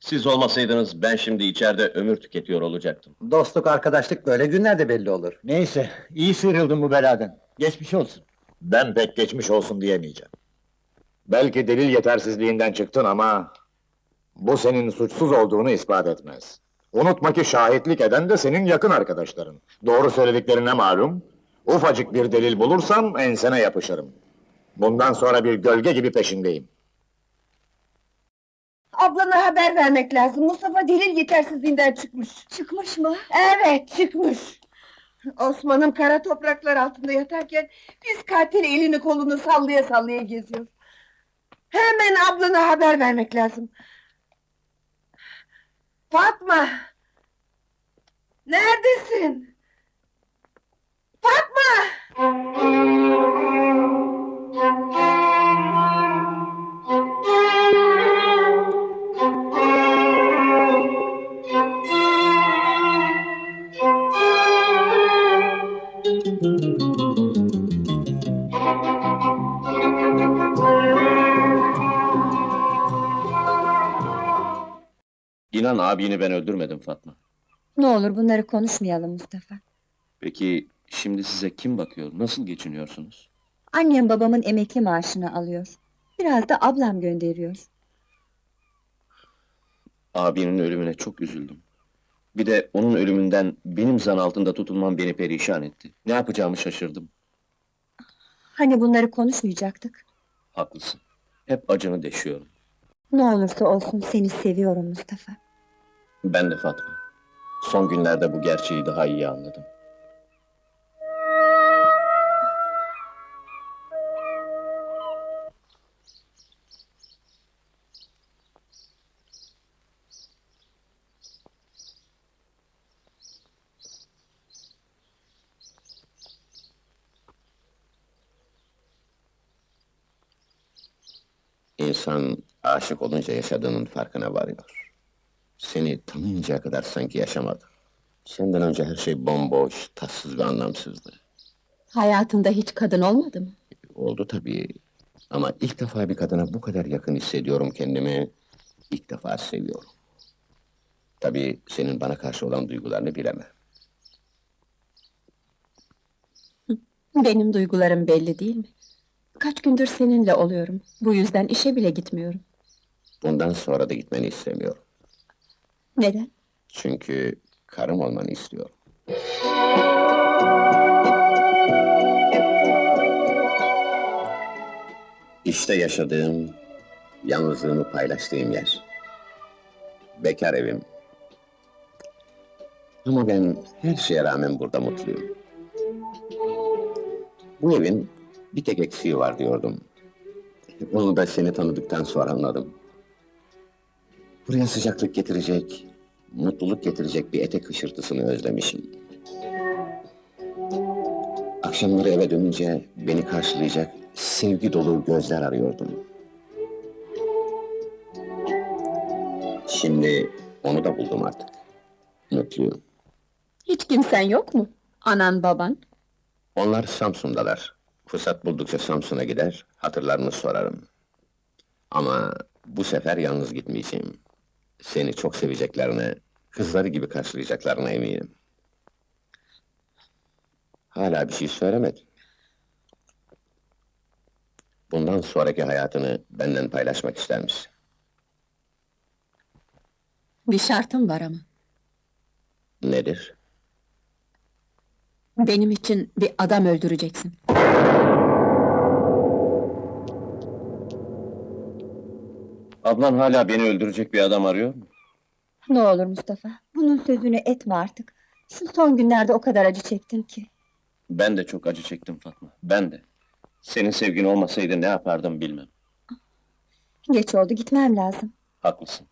Siz olmasaydınız ben şimdi içeride ömür tüketiyor olacaktım. Dostluk, arkadaşlık böyle günlerde belli olur. Neyse, iyi sıyrıldın bu beladan. Geçmiş olsun. Ben pek geçmiş olsun diyemeyeceğim. Belki delil yetersizliğinden çıktın ama... ...bu senin suçsuz olduğunu ispat etmez. Unutma ki şahitlik eden de senin yakın arkadaşların. Doğru söylediklerine malum. Ufacık bir delil bulursam ensene yapışırım. Bundan sonra bir gölge gibi peşindeyim. Ablana haber vermek lazım. Mustafa delil yetersizliğinden çıkmış. Çıkmış mı? Evet, çıkmış. Osman'ım kara topraklar altında yatarken... ...biz katil elini kolunu sallaya sallaya geziyor. Hemen ablana haber vermek lazım. Fatma! Neredesin? Fatma! Abini ben öldürmedim Fatma. Ne olur bunları konuşmayalım Mustafa. Peki şimdi size kim bakıyor? Nasıl geçiniyorsunuz? Annem babamın emekli maaşını alıyor. Biraz da ablam gönderiyor. Abinin ölümüne çok üzüldüm. Bir de onun ölümünden benim zan altında tutulmam beni perişan etti. Ne yapacağımı şaşırdım. Hani bunları konuşmayacaktık. Haklısın. Hep acını deşiyorum. Ne olursa olsun seni seviyorum Mustafa. Ben de Fatma. Son günlerde bu gerçeği daha iyi anladım. İnsan aşık olunca yaşadığının farkına varıyor. Seni tanıyıncaya kadar sanki yaşamadı. Senden önce her şey bomboş, tatsız ve anlamsızdı. Hayatında hiç kadın olmadı mı? Oldu tabii. Ama ilk defa bir kadına bu kadar yakın hissediyorum kendimi. İlk defa seviyorum. Tabii senin bana karşı olan duygularını bilemem. Benim duygularım belli değil mi? Kaç gündür seninle oluyorum. Bu yüzden işe bile gitmiyorum. Bundan sonra da gitmeni istemiyorum. Neden? Çünkü karım olmanı istiyorum. İşte yaşadığım, yalnızlığımı paylaştığım yer. Bekar evim. Ama ben her şeye rağmen burada mutluyum. Bu evin bir tek eksiği var diyordum. Onu da seni tanıdıktan sonra anladım. Buraya sıcaklık getirecek, mutluluk getirecek bir etek hışırtısını özlemişim. Akşamları eve dönünce beni karşılayacak sevgi dolu gözler arıyordum. Şimdi onu da buldum artık. Mutluyum. Hiç kimsen yok mu? Anan baban? Onlar Samsun'dalar. Fırsat buldukça Samsun'a gider, hatırlarını sorarım. Ama bu sefer yalnız gitmeyeceğim. Seni çok seveceklerine, kızları gibi karşılayacaklarına eminim. Hala bir şey söylemedin. Bundan sonraki hayatını benden paylaşmak ister misin? Bir şartım var ama. Nedir? Benim için bir adam öldüreceksin. Ablan hala beni öldürecek bir adam arıyor mu? Ne olur Mustafa, bunun sözünü etme artık. Şu son günlerde o kadar acı çektim ki. Ben de çok acı çektim Fatma, ben de. Senin sevgin olmasaydı ne yapardım bilmem. Geç oldu, gitmem lazım. Haklısın.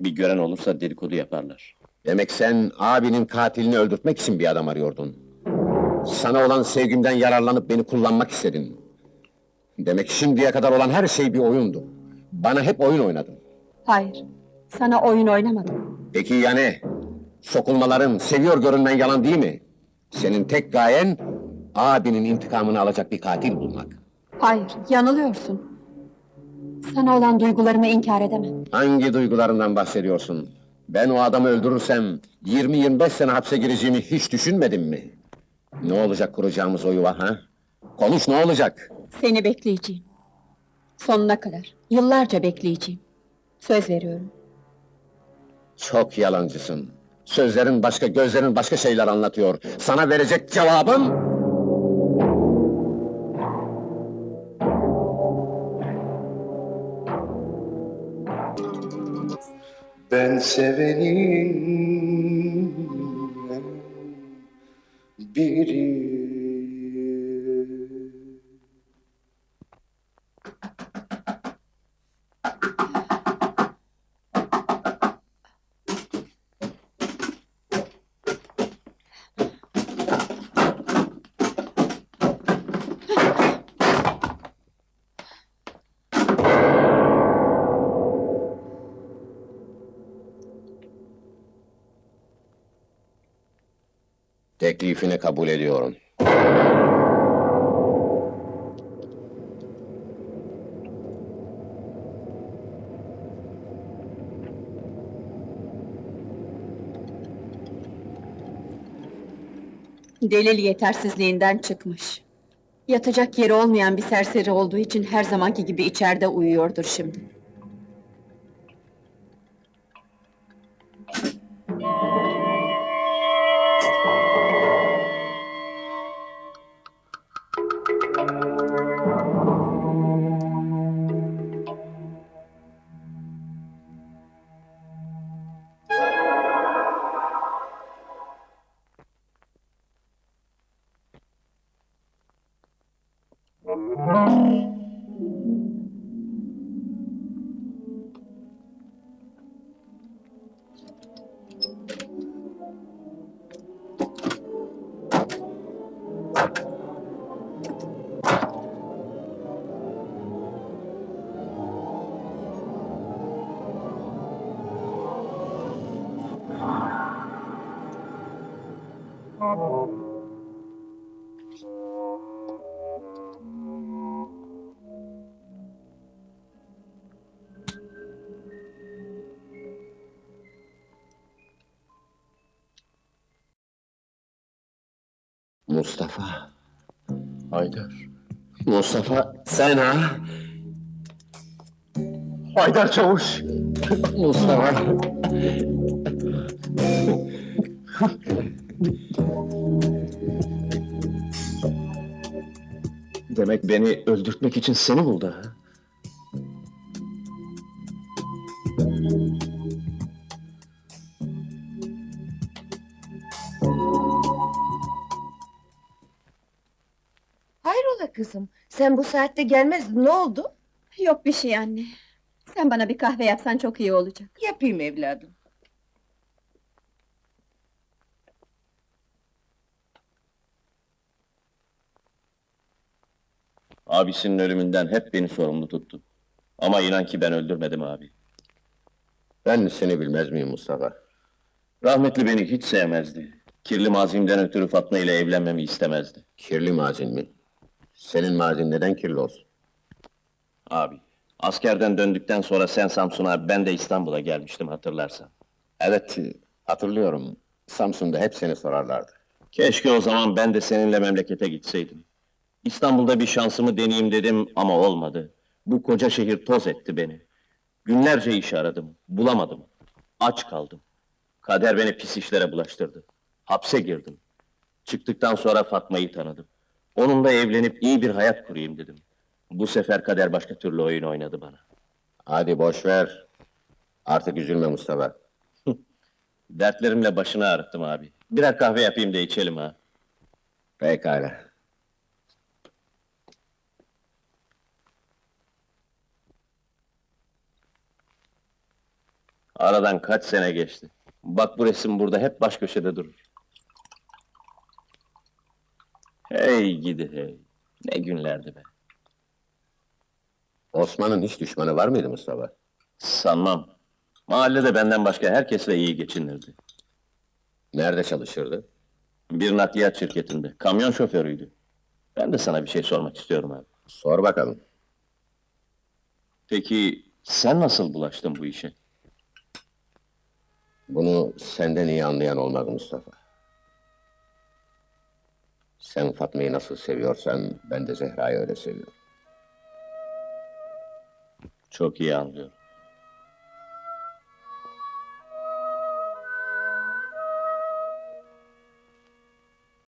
Bir gören olursa dedikodu yaparlar. Demek sen abinin katilini öldürtmek için bir adam arıyordun. Sana olan sevgimden yararlanıp beni kullanmak istedin. Demek şimdiye kadar olan her şey bir oyundu. Bana hep oyun oynadın. Hayır, sana oyun oynamadım. Peki ya ne? Sokulmaların, seviyor görünmen yalan değil mi? Senin tek gayen, abinin intikamını alacak bir katil bulmak. Hayır, yanılıyorsun. Sana olan duygularımı inkar edemem. Hangi duygularından bahsediyorsun? Ben o adamı öldürürsem, 20-25 sene hapse gireceğimi hiç düşünmedin mi? Ne olacak kuracağımız o yuva ha? Konuş ne olacak? Seni bekleyeceğim. Sonuna kadar, yıllarca bekleyeceğim. Söz veriyorum. Çok yalancısın. Sözlerin başka, gözlerin başka şeyler anlatıyor. Sana verecek cevabım... Ben sevenin Teklifini kabul ediyorum. Delil yetersizliğinden çıkmış. Yatacak yeri olmayan bir serseri olduğu için her zamanki gibi içeride uyuyordur şimdi. Mustafa, Haydar. Mustafa sen ha? Haydar Çavuş! Mustafa. Demek beni öldürtmek için seni buldu ha? Kızım? Sen bu saatte gelmezdin, ne oldu? Yok bir şey anne. Sen bana bir kahve yapsan çok iyi olacak. Yapayım evladım. Abisinin ölümünden hep beni sorumlu tuttu. Ama inan ki ben öldürmedim abi. Ben seni bilmez miyim Mustafa? Rahmetli beni hiç sevmezdi. Kirli mazimden ötürü Fatma ile evlenmemi istemezdi. Kirli mazin mi? Senin mazin neden kirli olsun? Abi, askerden döndükten sonra sen Samsun'a, ben de İstanbul'a gelmiştim hatırlarsan. Evet, hatırlıyorum. Samsun'da hep seni sorarlardı. Keşke o zaman ben de seninle memlekete gitseydim. İstanbul'da bir şansımı deneyeyim dedim ama olmadı. Bu koca şehir toz etti beni. Günlerce iş aradım, bulamadım. Aç kaldım. Kader beni pis işlere bulaştırdı. Hapse girdim. Çıktıktan sonra Fatma'yı tanıdım. Onunla evlenip iyi bir hayat kurayım dedim. Bu sefer kader başka türlü oyun oynadı bana. Hadi boş ver. Artık üzülme Mustafa. Dertlerimle başını ağrıttım abi. Birer kahve yapayım da içelim ha. Pekala. Aradan kaç sene geçti. Bak bu resim burada hep baş köşede durur. Hey gidi hey. Ne günlerdi be. Osman'ın hiç düşmanı var mıydı Mustafa? Sanmam. Mahallede benden başka herkesle iyi geçinirdi. Nerede çalışırdı? Bir nakliyat şirketinde, kamyon şoförüydü. Ben de sana bir şey sormak istiyorum abi. Sor bakalım. Peki, sen nasıl bulaştın bu işe? Bunu senden iyi anlayan olmadı Mustafa. Sen Fatma'yı nasıl seviyorsan, ben de Zehra'yı öyle seviyorum. Çok iyi anlıyorum.